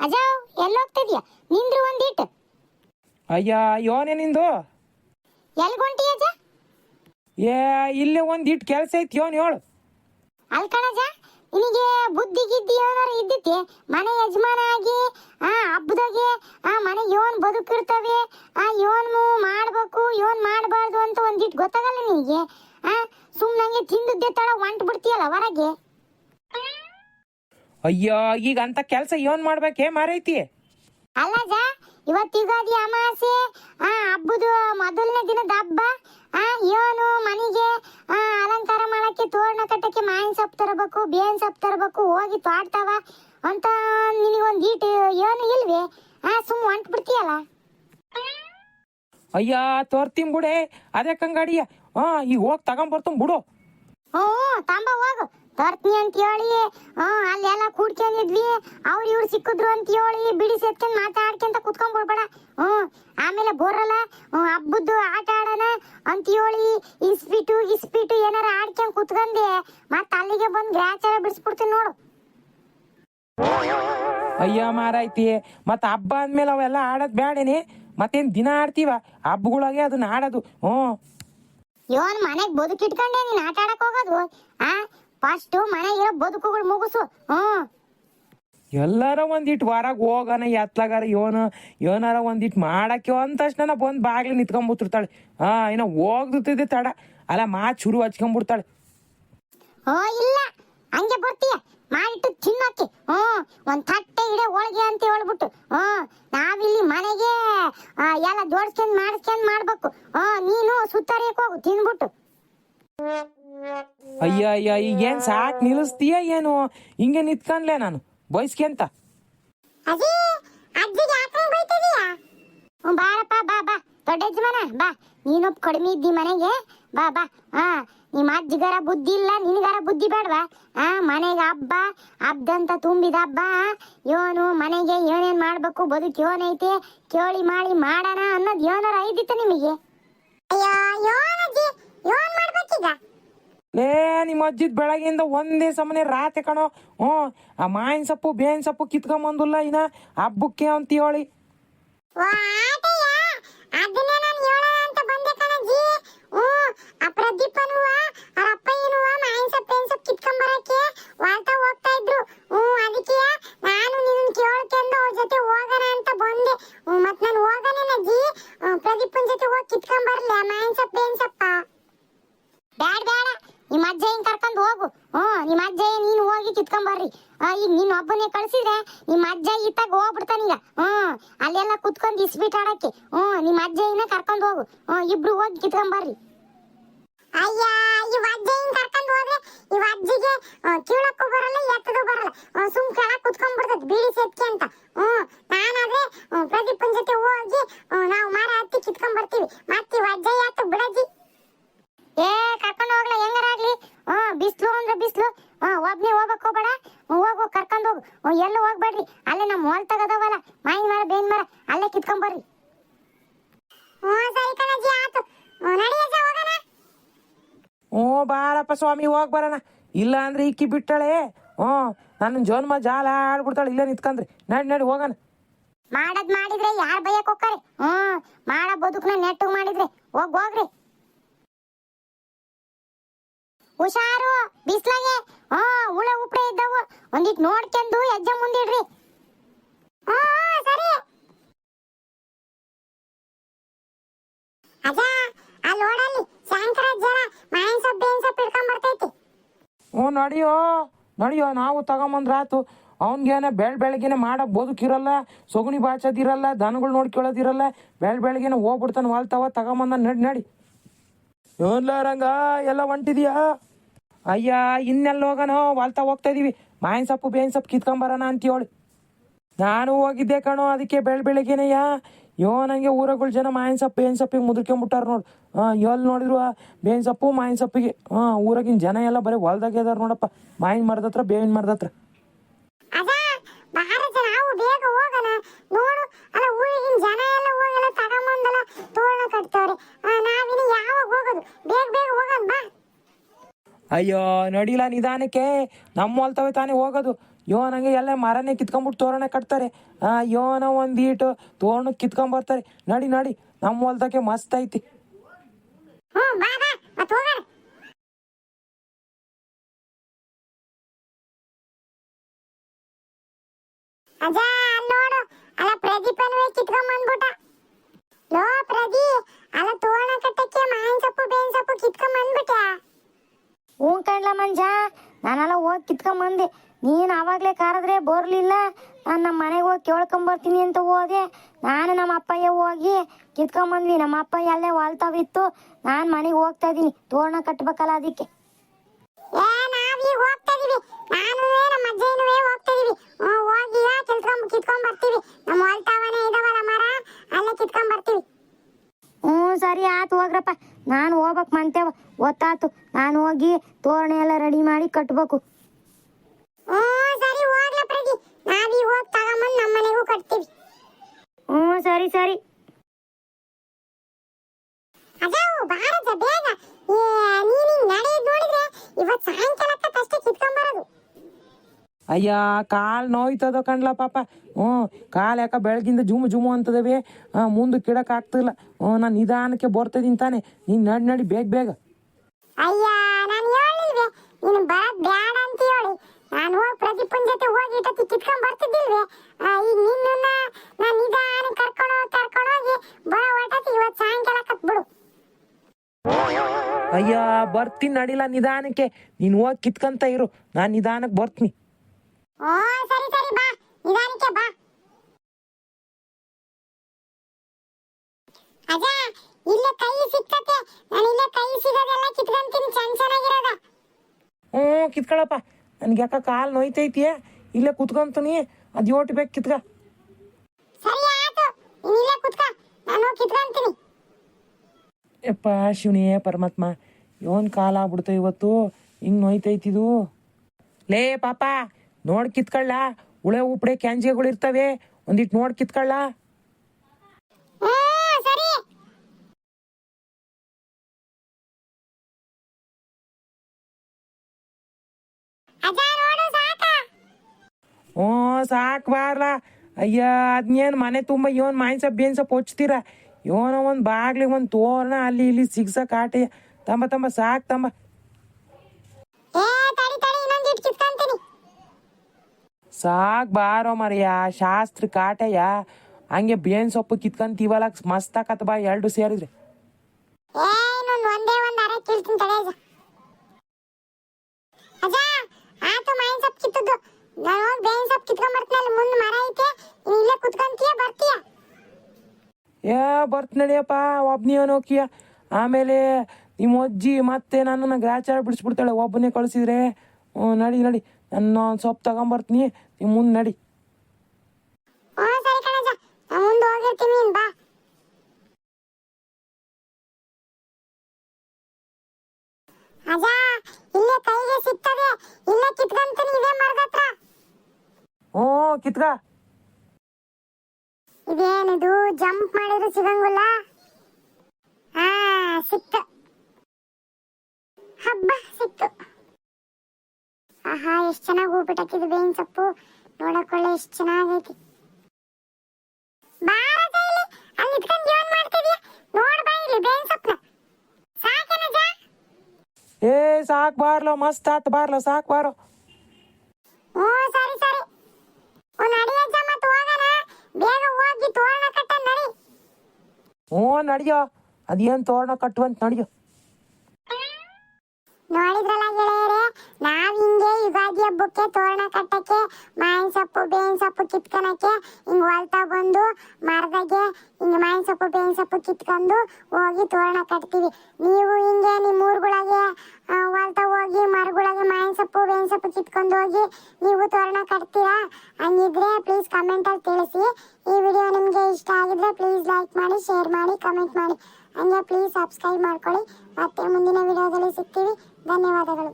ಅಜಾವ್ ಎಲ್ಲಿ ಹೋಗ್ತಿದ್ಯಾ ನಿಂದ್ರು ಒಂದಿಟ್ಟು ಅಯ್ಯ ಯೋನೇ ನಿಂದು? ಎಲ್ಲಿ ಗೊಂಟಿ ಅಜ? ಏ ಇಲ್ಲೇ ಒಂದಿಟ್ಟು ಕೆಲಸ ಐತಿ ಯೋನ್ ಹೇಳು ಅಲ್ಲಿ ಕಣಜ ನಿನಗೆ ಬುದ್ಧಿ ಗಿದ್ದಿ ಏನಾರ ಇದ್ದಿತ್ತೆ ಮನೆ ಯಜಮಾನ ಆಗಿ ಆ ಹಬ್ಬದಾಗೆ ಆ ಮನೆ ಯೋನ್ ಬದುಕಿರ್ತವೆ ಆ ಯೋನ್ ಮಾಡಬೇಕು ಯೋನ್ ಮಾಡಬಾರ್ದು ಅಂತ ಒಂದಿಟ್ಟು ಗೊತ್ತಾಗಲ್ಲ ನಿನಗೆ? ಆ ಸುಮ್ಮನೆ ತಿಂದುದ್ದೆ ತಡ ಹೊಂಟ್ಬಿಡ್ತೀಯಲ್ಲ ಹೊರಗೆ? ಅಯ್ಯೋ ಈಗ ಅಂತ ಕೆಲಸ ಏನ್ ಮಾಡ್ಬೇಕೇ ಮಾರೈತಿ? ಅಲ್ಲಜ ಇವತ್ತು ಯುಗಾದಿ ಅಮಾವಾಸ್ಯೆ ಆ ಹಬ್ಬದ ಮೊದಲನೇ ದಿನದ ಹಬ್ಬ. ಆ ಏನು ಮನೆಗೆ ಆ ಅಲಂಕಾರ ಮಾಡಕ್ಕೆ ತೋರಣ ಕಟ್ಟಕ್ಕೆ ಮಾವಿನ ಸೊಪ್ಪು ತರಬೇಕು ಬೇವಿನ ಸೊಪ್ಪು ತರಬೇಕು ಹೋಗಿ ತೋಡ್ತಾವ ಅಂತ ನಿನಗೊಂದು ಈಟು ಏನು ಇಲ್ವೇ? ಆ ಸುಮ್ಮ ಹೊಂಟ್ ಬಿಡ್ತೀಯಲ್ಲ ಅಯ್ಯ ತೋರ್ತೀನ್ ಬಿಡೆ ಅದೇ ಕಂಗಾಡಿಯ. ಹಾ ಈಗ ಹೋಗಿ ತಗೊಂಬರ್ತೀನಿ ಬಿಡು. ಹ್ಞೂ ತಾಂಬ ಹೋಗು. ತರ್ತೀನಿ ಅಂತ ಹೇಳಿ ಹ್ಞೂ ಅಲ್ಲೆಲ್ಲ ಕೂಡ್ಕೊಂಡಿದ್ವಿ. ಅವ್ರು ಇವ್ರು ಸಿಕ್ಕಿದ್ರು ಅಂತ ಹೇಳಿ ಬಿಡಿ ಸೇತ್ಕೊಂಡು ಮಾತಾಡ್ಕೊಂತ ಕುತ್ಕೊಂಡ್ಬಿಡ್ಬೇಡ ಹ್ಮ್ ಆಮೇಲೆ ಬೋರಲ್ಲ ಹಬ್ಬದ್ದು ಆಟ ಆಡೋಣ ಅಂತ ಹೇಳಿ ಇಸ್ಪಿಟು ಇಸ್ಪಿಟು ಏನಾರ ಆಡ್ಕೊಂಡು ಕುತ್ಕೊಂಡೆ ಮತ್ತೆ ಅಲ್ಲಿಗೆ ಬಂದು ಗ್ರಾಚಾರ ಬಿಡಿಸ್ಬಿಡ್ತೀನಿ ನೋಡು. ಅಯ್ಯೋ ಮಾರಾಯ್ತಿ ಮತ್ತ ಹಬ್ಬ ಅಂದ್ಮೇಲೆ ಅವೆಲ್ಲ ಆಡೋದು ಬ್ಯಾಡೇನೆ. ಮತ್ತೇನ್ ದಿನ ಆಡ್ತೀವ? ಹಬ್ಬಗಳಾಗೆ ಅದನ್ನ ಆಡೋದು. ಹ್ಞೂ. ಇವನ್ ಮನೆಗೆ ಬದುಕಿಟ್ಕೊಂಡೆ ನೀನ್ ಆಟ ಆಡಕ್ ಹೋಗೋದು? ಆ ಫಸ್ಟ್ ಮನೆಗಿರೋ ಬದುಕುಗಳು ಮುಗಿಸು. ಹ್ಮ್. ಎಲ್ಲಾರ ಒಂದಿಟ್ ಹೊರಗೆ ಹೋಗನ ಎತ್ಲಾಗಾರ ಯೋನು ಏನಾರ ಒಂದಿಟ್ ಮಾಡಕ್ಕೆ ಅಂದ ತಕ್ಷಣ ಬಂದು ಬಾಗ್ಲಿ ನಿಂತ್ಕೊಂಡ್ಬಿಟ್ಟಿರ್ತಾಳೆ ಹಾ ಇನ್ನ ಹೋಗ್ತಿದ್ದೆ ತಡ. ಅಲ್ಲ ಮಾ ಶುರು ಹಚ್ಕೊಂಡ್ಬಿಡ್ತಾಳೆ ಓ ಇಲ್ಲ. ಹಂಗೆ ಬರ್ತೀಯ. ಮಾಡಿಟ್ಟು ತಿನ್ನೋಕೆ. ಹ್ಞೂ ಒಂದು ತಟ್ಟೆ ಇಡೆ ಹೋಳಿಗೆ ಅಂತ ಹೇಳ್ಬಿಟ್ಟು. ಹ್ಞೂ ನಾವಿಲ್ಲಿ ಮನೆಗೆ ಎಲ್ಲ ಜೋಡಿಸ್ಕೊಂಡ್ ಮಾಡಿಸ್ಕೊಂಡು ಮಾಡ್ಬೇಕು. ಹ್ಞೂ ನೀನು ಸುತ್ತಾರಿಯಕ್ಕೆ ಹೋಗು ತಿನ್ಬಿಟ್ಟು. ಅಯ್ಯ ಅಯ್ಯ ಈಗೇನ್ ಸಾಕ್ ನಿಲ್ಲಿಸ್ತೀಯ ಏನು? ಹಿಂಗೆ ನಿತ್ಕೊಂಡ್ಲೆ ನಾನು. ಬೈತಿದೀಯಾ ಹ್ಞೂ ಬಾರಪ್ಪ ಬಾ ಬಾ ದೊಡ್ಡ ಯಜಮಾನ ಬಾ. ನೀನೊಬ್ಬ ಕಡಿಮೆ ಇದ್ದಿ ಮನೆಗೆ. ಬಾ ಬಾ. ಹಾ ನಿಮ್ಮ ಅಜ್ಜಿಗಾರ ಬುದ್ಧಿ ಇಲ್ಲ ನಿನಗಾರ ಬುದ್ಧಿ ಬೇಡವಾ? ಆ ಮನೆಗೆ ಹಬ್ಬ ಹಬ್ಬದಂತ ತುಂಬಿದ ಹಬ್ಬ. ಇವನು ಮನೆಗೆ ಏನೇನ್ ಮಾಡ್ಬೇಕು ಬದುಕು ಏನೈತೆ ಕೇಳಿ ಮಾಡಿ ಮಾಡೋಣ ಅನ್ನೋದು ಏನಾರ ಐದಿತ್ತು ನಿಮಗೆ. ಅಯ್ಯೋ ಯೋನಜ್ಜಿ ಮಾಡ್ಬೇಕೀಗ? ಲೇ ನಿಮ್ಮ ಅಜ್ಜಿದ್ ಬೆಳಗಿಂದ ಒಂದೇ ಸಮನೆ ರಾತ್ರಿ ಕಣೋ. ಹ್ಞೂ ಆ ಮಾವಿನ ಸೊಪ್ಪು ಬೇವಿನ ಸೊಪ್ಪು ಕಿತ್ಕೊಂಬಂದಿಲ್ಲ ಇನ್ನ. ಹಬ್ಬಕ್ಕೆ ಅಂತೀವಳಿ. ಅದನ್ನೇ ನಾನು ಹೇಳೋಣ ಅಂತ ಬಂದೆ ಕಣಜ್ಜಿ ಹ್ಞೂ ಆ ಪ್ರದೀಪನುವ ಆ ಅಪ್ಪಯ್ಯನುವ ಮಾಯಿನ ಸೊಪ್ಪು ಏನ್ ಸೊಪ್ಪು ಕಿತ್ಕೊಂಬರಕ್ಕೆ ವಾಲ್ತಾ ಹೋಗ್ತಾ ಇದ್ರು ಹ್ಞೂ ಅದಕ್ಕೆ ನಾನು ನಿನ್ನ ಕೇಳ್ಕೊಂಡು ಅವ್ರ ಜೊತೆ ಹೋಗೋಣ ಅಂತ ಬಂದೆ ಹ್ಞೂ ಮತ್ತೆ ನಾನು ಹೋಗೋಣೇನಜ್ಜಿ ಪ್ರದೀಪನ್ ಜೊತೆ ಹೋಗಿ ಕಿತ್ಕೊಂಬರ್ಲೆ ಮಾಯಿನ ಸೊಪ್ಪು ಏನ್ ಸೊಪ್ಪ ಬ್ಯಾಡ ಬೇಡ ನಿಮ್ಮ ಅಜ್ಜ ಹಿಂಗ್ ಕರ್ಕೊಂಡು ಹೋಗು ಹ್ಞೂ ನಿಮ್ಮ ಅಜ್ಜ ನೀನು ಹೋಗಿ ಕಿತ್ಕೊಂಬರ್ರಿ ಆ, ಈಗ ನೀನ್ ಒಬ್ಬನೇ ಕಳ್ಸಿದ್ರೆ ನಿಮ್ಮ ಅಜ್ಜ ಇತ್ತಾಗ ಹೋಗ್ಬಿಡ್ತಾನೀಗ ಹ್ಮ್ ಅಲ್ಲೆಲ್ಲ ಕುತ್ಕೊಂಡು ಇಸ್ಬಿಟ್ ಆಡಕ್ಕೆ. ನಿಮ್ಮ ಅಜ್ಜಯ್ಯನ ಕರ್ಕೊಂಡು ಹೋಗು. ಹ್ಮ್ ಇಬ್ರು ಹೋಗಿ ಕಿತ್ಕೊಂಬರ್ರಿ ಅಯ್ಯ, ಇವ್ ಅಜ್ಜ ಕರ್ಕೊಂಡ್ ಹೋದ್ರೆ ಇವ್ ಅಜ್ಜಿಗೆ ಕೀಳಕ್ಕೂ ಬರಲ್ಲ, ಎತ್ತದು ಬರಲ್ಲ. ಸುಮ್ ಕೆಳಗ್ ಕುತ್ಕೊಂಡ್ಬಿಡ್ತದ ಬೀಡಿ ಸೇತ್ಕೆ ಅಂತ. ಹ್ಮ್ ನಾನಾದ್ರೆ ಪ್ರದೀಪನ್ ಜೊತೆ ಹೋಗಿ ನಾವು ಮರ ಹತ್ತಿ ಕಿತ್ಕೊಂಡ್ ಬರ್ತೀವಿ. ಮತ್ತೆ ಇವ್ ಅಜ್ಜ ಯಾತು ಬಿಡಜ್ಜಿ ಏ, ಕರ್ಕೊಂಡು ಹೋಗ್ಲ ಹೆಂಗಾರ ಆಗ್ಲಿ ಹ್ಮ್ ಬಿಸ್ಲು ಅಂದ್ರೆ ಬಿಸ್ಲು. ಒಬ್ನೇ ಹೋಗಕ್ ಹೋಗ್ಬೇಡ. ಹೋಗು ಕರ್ಕೊಂಡು ಹೋಗು. ಎಲ್ಲ ಹೋಗ್ಬೇಡ್ರಿ. ಅಲ್ಲೇ ನಮ್ಮ ಹೊಲ್ ತಗದವಲ್ಲ ಮೈನ್ ಮರ ಬೇನ್ ಮರ ಅಲ್ಲೇ ಕಿತ್ಕೊಂಡ್ ಬರ್ರಿ ಓ ಬಾರಪ್ಪ ಸ್ವಾಮಿ ಹೋಗ್ ಬರೋಣ. ಇಲ್ಲ ಅಂದ್ರೆ ಇಕ್ಕಿ ಬಿಟ್ಟಳೆ. ಹ್ಞೂ ನನ್ನ ಜೋನ್ಮ ಜಾಲ ಆಡ್ಬಿಡ್ತಾಳೆ. ಇಲ್ಲ ನಿತ್ಕಂದ್ರಿ. ನಡಿ ನಡಿ ಹೋಗೋಣ. ಮಾಡದ್ ಮಾಡಿದ್ರೆ ಯಾರ್ ಬಯಕ್ ಹೋಗ್ತಾರೆ ಹ್ಮ್ ಮಾಡ ಬದುಕ್ನ ನೆಟ್ಟು ಮಾಡಿದ್ರೆ. ಹೋಗ್ ಹೋಗ್ರಿ. ಹುಷಾರು ಬಿಸ್ಲಾಗೆ. ಹ್ಮ್ ಒಂದಿಟ್ ನೋಡ್ಕೊಂಡು ಹೆಜ್ಜೆ ಮುಂದಿಡ್ರಿ. ಅಜ್ಜ, ಆ ಲೋಡಲ್ಲಿ ಶಂಕರ ಜನ ಮಾಯಿನ್ ಸೊಪ್ಪು ಬೇವಿನ ಸೊಪ್ಪು ಹಿಡ್ಕೊಂಡ್ ಬರ್ತೈತಿ. ಹ್ಞೂ, ನಡಿಯೋ ನಡಿಯೋ, ನಾವು ತಗೊಂಬಂದ್ರಾತು ಅವ್ನಿಗೇನ ಬೆಳ್ ಬೆಳಗ್ಗೆನೆ ಮಾಡಕ್ ಬದುಕಿರಲ್ಲ, ಸೊಗಣಿ ಬಾಚೋದಿರಲ್ಲ, ದನಗಳು ನೋಡ್ಕೊಳ್ಳೋದಿರಲ್ಲ ಬೆಳ್ ಬೆಳಗ್ಗೆನೆ ಹೋಗ್ಬಿಡ್ತಾನೆ ವಾಲ್ತಾವ, ತಗೊಂಬಂದ ನಡಿ ನಡಿ. ಏನ್ಲ ರಂಗ, ಎಲ್ಲ ಹೊಂಟಿದ್ಯಾ? ಅಯ್ಯ, ಇನ್ನೆಲ್ಲ ಹೋಗೋಣ ವಾಲ್ತಾ ಹೋಗ್ತಾ ಇದೀವಿ. ಮಾವಿನ ಸೊಪ್ಪು ಬೇವಿನ ಸೊಪ್ಪು ಕಿತ್ಕೊಂಬರೋಣ ಅಂತ ಹೇಳಿ ನಾನು ಹೋಗಿದ್ದೆ ಕಣೋ, ಅದಕ್ಕೆ ಬೆಳ್ ಬೆಳಗ್ಗೆನೆಯ. ಯೋ, ನಂಗೆ ಊರಗಳ ಜನ ಮಾವಿನ ಸೊಪ್ಪು ಬೇವಿನ ಸೊಪ್ಪಿಗೆ ಮುದುರ್ಕೊಂಬಿಟ್ಟಾರ ನೋಡು. ಹಾಂ ಎಲ್ಲಿ ನೋಡಿದ್ರು ಬೇವಿನ ಸೊಪ್ಪು ಮಾವಿನ ಸೊಪ್ಪಿಗೆ. ಹಾಂ ಊರಾಗಿನ ಜನ ಎಲ್ಲ ಬರೀ ಹೊಲ್ದಾಗೆ ಇದಾರೆ ನೋಡಪ್ಪ. ಮಾವಿನ ಮರದ ಹತ್ರ ಬೇವಿನ ಮರದ ಹತ್ರ ಅದ ಭಾರತ ನಾವು ಬೇಗ ಹೋಗೋಣ ನೋಡು ಅಲ್ಲ ಊರಿಗಿನ ಜನ ಎಲ್ಲ ಹೋಗೆಲ್ಲ ತಗೊಂಬಂದಲ್ಲ ತೋರಣ ಕಟ್ತವ್ರೆ ಆ, ನಾವಿನ್ನು ಯಾವಾಗ ಹೋಗೋದು ಬೇಗ ಬೇಗ ಹೋಗೋಣ ಬಾ ಅಯ್ಯೋ, ನಡಿಲ್ಲ ನಿಧಾನಕ್ಕೆ? ನಮ್ಮ ಹೊಲ್ತವೆ ತಾನೇ ಹೋಗೋದು. ಯೋನಂಗೆ ಎಲ್ಲ ಮರನೇ ಕಿತ್ಕೊಂಡ್ಬಿಟ್ಟು ತೋರಣ ಕಟ್ತಾರೆ. ಯೋನ ಒಂದೀಟು ತೋರಣ ಕಿತ್ಕೊಂಬರ್ತಾರೆ ನಡಿ ನಡಿ, ನಮ್ಮ ಹೊಲ್ದಕ್ಕೆ ಮಸ್ತ್ ಐತಿ. ಲೋ ಪ್ರದಿ ಅಲ್ಲ ತೋರಣ ಕಟ್ಟಕ್ಕೆ ಮಾವಿನ ಸೊಪ್ಪು, ಬೇವಿನ ಸೊಪ್ಪು ಕಿತ್ಕೊಂಡ್ ಬಂದ್ಬಿಟ್ಟ ಹ್ಞೂ ಕಣ್ಲ ಮಂಜ? ನಾನೆಲ್ಲ ಹೋಗಿ ಕಿತ್ಕೊಂಬಂದೆ. ನೀನು ಆವಾಗಲೇ ಕರೆದ್ರೆ ಬರಲಿಲ್ಲ. ನಾನು ನಮ್ಮ ಮನೆಗೆ ಹೋಗಿ ಕೇಳ್ಕೊಂಬರ್ತೀನಿ ಅಂತ ಹೋದೆ. ನಾನು ನಮ್ಮ ಅಪ್ಪಯ್ಯ ಹೋಗಿ ಕಿತ್ಕೊಂಬಂದ್ವಿ. ನಮ್ಮ ಅಪ್ಪಯ್ಯ ಅಲ್ಲೇ ವಾಲ್ತಾವಿತ್ತು ನಾನು ಮನೆಗೆ ಹೋಗ್ತಾ ಇದ್ದೀನಿ. ತೋರಣ ಕಟ್ಬೇಕಲ್ಲ ಅದಕ್ಕೆ. ಹ್ಞೂ ಸರಿ ಆತು ಹೋಗ್ರಪ್ಪ. ನಾನು ಹೋಗ್ಬೇಕು ಮಂತೆ ಗೊತ್ತಾತು. ನಾನು ಹೋಗಿ ತೋರಣೆ ಎಲ್ಲ ರೆಡಿ ಮಾಡಿ ಕಟ್ಬೇಕು. ಹ್ಞೂ ಸರಿ ಸರಿ ಸರಿ. ಅದಾವು ಬಾರಜ ಬೇಗ. ನೀನು ನಡೆಯೋದು ನೋಡಿದ್ರೆ ಇವತ್ತು ಬರೋದು ಅಯ್ಯ ಕಾಲು ನೋಯ್ತದ ಕಣ್ಲ ಪಾಪ. ಹ್ಞೂ ಕಾಲು ಯಾಕ ಬೆಳಗಿಂದ ಜುಮ್ ಜುಮು ಅಂತದವೆ? ಮುಂದಕ್ಕೆ ಕಿಡಕ್ ಆಗ್ತಿಲ್ಲ. ಹ್ಞೂ ನಾನು ನಿಧಾನಕ್ಕೆ ಬರ್ತಿದ್ದೀನಿ ತಾನೆ. ನೀನು ನಡಿ ನಡಿ ಬೇಗ ಬೇಗ. ಅಯ್ಯ ನಾನು ಹೇಳಿಲ್ವೆ? ನೀನು ಬರದ್ ಬ್ಯಾಡ ಅಂತ ಹೇಳಿ. ನಾನು ಹೋಗಿ ಪ್ರದೀಪನ್ ಜೊತೆ ಹೋಗಿ ಇಟ್ಟತಿ ಕಿತ್ಕೊಂಡ್ ಬರ್ತಿದ್ದಿಲ್ವೇ? ಆ, ಈಗ ನಿನ್ನನ್ನ ನಾನು ನಿಧಾನ ಕರ್ಕೊಂಡು ಹೋಗಿ ಕರ್ಕೊಂಡು ಹೋಗಿ ಬರೋ ಹೊಟ್ಟತಿ ಇವತ್ ಸಾಯಂಕಾಲ ಕತ್ಬಿಡು. ಅಯ್ಯ ಬರ್ತೀನಿ ನಡಿಲ್ಲ ನಿಧಾನಕ್ಕೆ. ನೀನು ಹೋಗಿ ಕಿತ್ಕಂತ ಇರು. ನಾನು ನಿಧಾನಕ್ಕೆ ಬರ್ತೀನಿ. ಓ ಸರಿ ಸರಿ ಬಾ. ನಿಧಾನಕ್ಕೆ ಬಾ. ಅಜ ಇಲ್ಲೇ ಕೈ ಸಿಕ್ತತೆ. ನಾನು ಇಲ್ಲೇ ಕೈ ಸಿಗೋದೆಲ್ಲ ಕಿತ್ಕೊಂತೀನಿ. ಚೆನ್ನ ಚೆನ್ನಾಗಿರೋದ. ಹ್ಞೂ ಕಿತ್ಕೊಳಪ್ಪ ನನಗೆ ಯಾಕ ಕಾಲು ನೋಯ್ತೈತಿ. ಇಲ್ಲೇ ಕುತ್ಕೊಂತೀನಿ. ಅದು ಯೋಟ್ ಬೇಕು ಕಿತ್ಕ. ಸರಿ ಆಯ್ತು. ನೀನ್ ಇಲ್ಲೇ ಕುತ್ಕ. ನಾನು ಕಿತ್ಕೊಂತೀನಿ. ಯಪ್ಪ ಶಿವನೇ ಪರಮಾತ್ಮ. ಇವನ್ ಕಾಲ ಆಗ್ಬಿಡ್ತ ಇವತ್ತು. ಹಿಂಗ್ ನೋಯ್ತೈತಿದು ಲೇ ಪಾಪ. ನೋಡ್ ಕಿತ್ಕೊಳ್ಳ ಉಳೆ ಉಪಡೆ ಕ್ಯಾಂಜಿಗಳು ಇರ್ತವೆ. ಒಂದಿಟ್ಟು ನೋಡಿ ಕಿತ್ಕೊಳ್ಳ. ಓ ಸಾಕ. ಬಾರ್ಲ. ಅಯ್ಯ ಅದ್ನೇನ್ ಮನೆ ತುಂಬ ಇವನ್ ಮಾಯಿನ ಸೊಪ್ಪು ಬೇನ್ ಸೊಪ್ಪು ಹೊಚ್ತೀರ ಇವನ ಒಂದು ಬಾಗ್ಲಿ ಒಂದ್ ತೋರಣ ಅಲ್ಲಿ ಇಲ್ಲಿ ಸಿಗ್ಸಕ್ ಆಟೆ. ತಂಬ ತಂಬ ಸಾಕ್ ತಂಬ ಏ ತಡಿ ತಡಿ ಇನ್ನೊಂದ್ ಇಟ್ ಕಿತ್ಕೊಂತೀನಿ ಸಾಕ್ ಬಾರೋ ಮರಿಯ ಶಾಸ್ತ್ರ ಕಾಟಯ್ಯ. ಹಂಗೆ ಬೇನ್ ಸೊಪ್ಪು ಕಿತ್ಕೊಂತೀವಲ್ಲ ಮಸ್ತ್ ಆಕತ್ ಬಾ ಎರಡು ಸೇರಿದ್ರೆ. ಏ ಬರ್ತ್ ನಡಿಯಪ್ಪ ಒಬ್ನಿಯವನು ಹೋಗಿಯ ಆಮೇಲೆ ನಿಮ್ಮ ಅಜ್ಜಿ ಮತ್ತೆ ನನ್ನ ಗ್ರಾಚಾರ ಬಿಡಿಸ್ಬಿಡ್ತಾಳೆ ಒಬ್ಬನೇ ಕಳಿಸಿದ್ರೆ. ನಡಿ ನಡಿ. ನನ್ನ ಒಂದ್ ಸೊಪ್ಪು ತಗೊಂಬರ್ತೀನಿ. ನೀವು ಮುಂದೆ ನಡಿ. ಓ ನೀನ್ ಕಿತ್ಕ. ಇದೇನಿದು? ಜಂಪ್ ಮಾಡಿದ್ರು ಸಿಗಂಗಿಲ್ಲ? ಹಾ ಸಿಕ್ತು. ಹಬ್ಬ ಸಿಕ್ತು. ಆಹಾ ಎಷ್ಟ್ ಚೆನ್ನಾಗಿ ಹೂಬಿಟ್ಟಕ್ಕಿದು ಬೇವಿನ ಸೊಪ್ಪು. ನೋಡಕೊಳ್ಳೆ ಎಷ್ಟ್ ಚೆನ್ನಾಗೈತಿ. ಇಲ್ಲಿ. ಅಲ್ಲಿ ಇಟ್ಕೊಂಡು ಜೀವನ ಮಾಡ್ತಿದ್ಯಾ? ನೋಡ್ ಬಾ ಇಲ್ಲಿ ಬೇವಿನ ಸೊಪ್ಪನ ಸಾಕೇನಜ್ಜ ಏ ಸಾಕ್ ಬಾರ್ಲ ಮಸ್ತ್ ಆತ್ ಬಾರ್ಲ ಸಾಕ್ ಬಾರೋ ಹ್ಞೂ ಸರಿ ಸರಿ. ಓ ಮತ್ತೆ ಹೋಗೋಣ. ಬೇಗ ಹೋಗಿ ತೋರಣ ಕಟ್ಟ ನಡಿ. ಹ್ಞೂ ನಡಿಯೋ. ಅದೇನು ತೋರಣ ಕಟ್ಟುವಂತ ನಡಿಯೋ. ನೋಡಿದ್ರಲ್ಲ ಹಬ್ಬಕ್ಕೆ ತೋರಣ ಕಟ್ಟಕ್ಕೆ, ಮಾವಿನ ಸೊಪ್ಪು, ಬೇವಿನ ಸೊಪ್ಪು ಕಿತ್ಕೊಳಕ್ಕೆ ಹಿಂಗ್ ಹೊಲ್ತಾ ಬಂದು ಮರದಾಗೆ ಹಿಂಗೆ ಮಾವಿನ ಸೊಪ್ಪು, ಬೇವಿನ ಸೊಪ್ಪು ಕಿತ್ಕೊಂಡು ಹೋಗಿ ತೋರಣ ಕಟ್ತೀವಿ. ನೀವು ಹಿಂಗೆ ನಿಮ್ಮ ಊರುಗಳಿಗೆ ಹೊಲ್ತಾ ಹೋಗಿ ಮರಗಳಿಗೆ ಮಾವಿನ ಸೊಪ್ಪು, ಬೇವಿನ ಸೊಪ್ಪು ಕಿತ್ಕೊಂಡು ಹೋಗಿ ನೀವು ತೋರಣ ಕಟ್ತೀರಾ? ಹಂಗಿದ್ರೆ ಪ್ಲೀಸ್ ಕಮೆಂಟಲ್ಲಿ ತಿಳಿಸಿ. ಈ ವಿಡಿಯೋ ನಿಮಗೆ ಇಷ್ಟ ಆಗಿದ್ರೆ ಪ್ಲೀಸ್ ಲೈಕ್ ಮಾಡಿ ಶೇರ್ ಮಾಡಿ ಕಮೆಂಟ್ ಮಾಡಿ. ಹಂಗೆ ಪ್ಲೀಸ್ ಸಬ್ಸ್ಕ್ರೈಬ್ ಮಾಡ್ಕೊಳ್ಳಿ. ಮತ್ತೆ ಮುಂದಿನ ವಿಡಿಯೋದಲ್ಲಿ ಸಿಗ್ತೀವಿ. ಧನ್ಯವಾದಗಳು.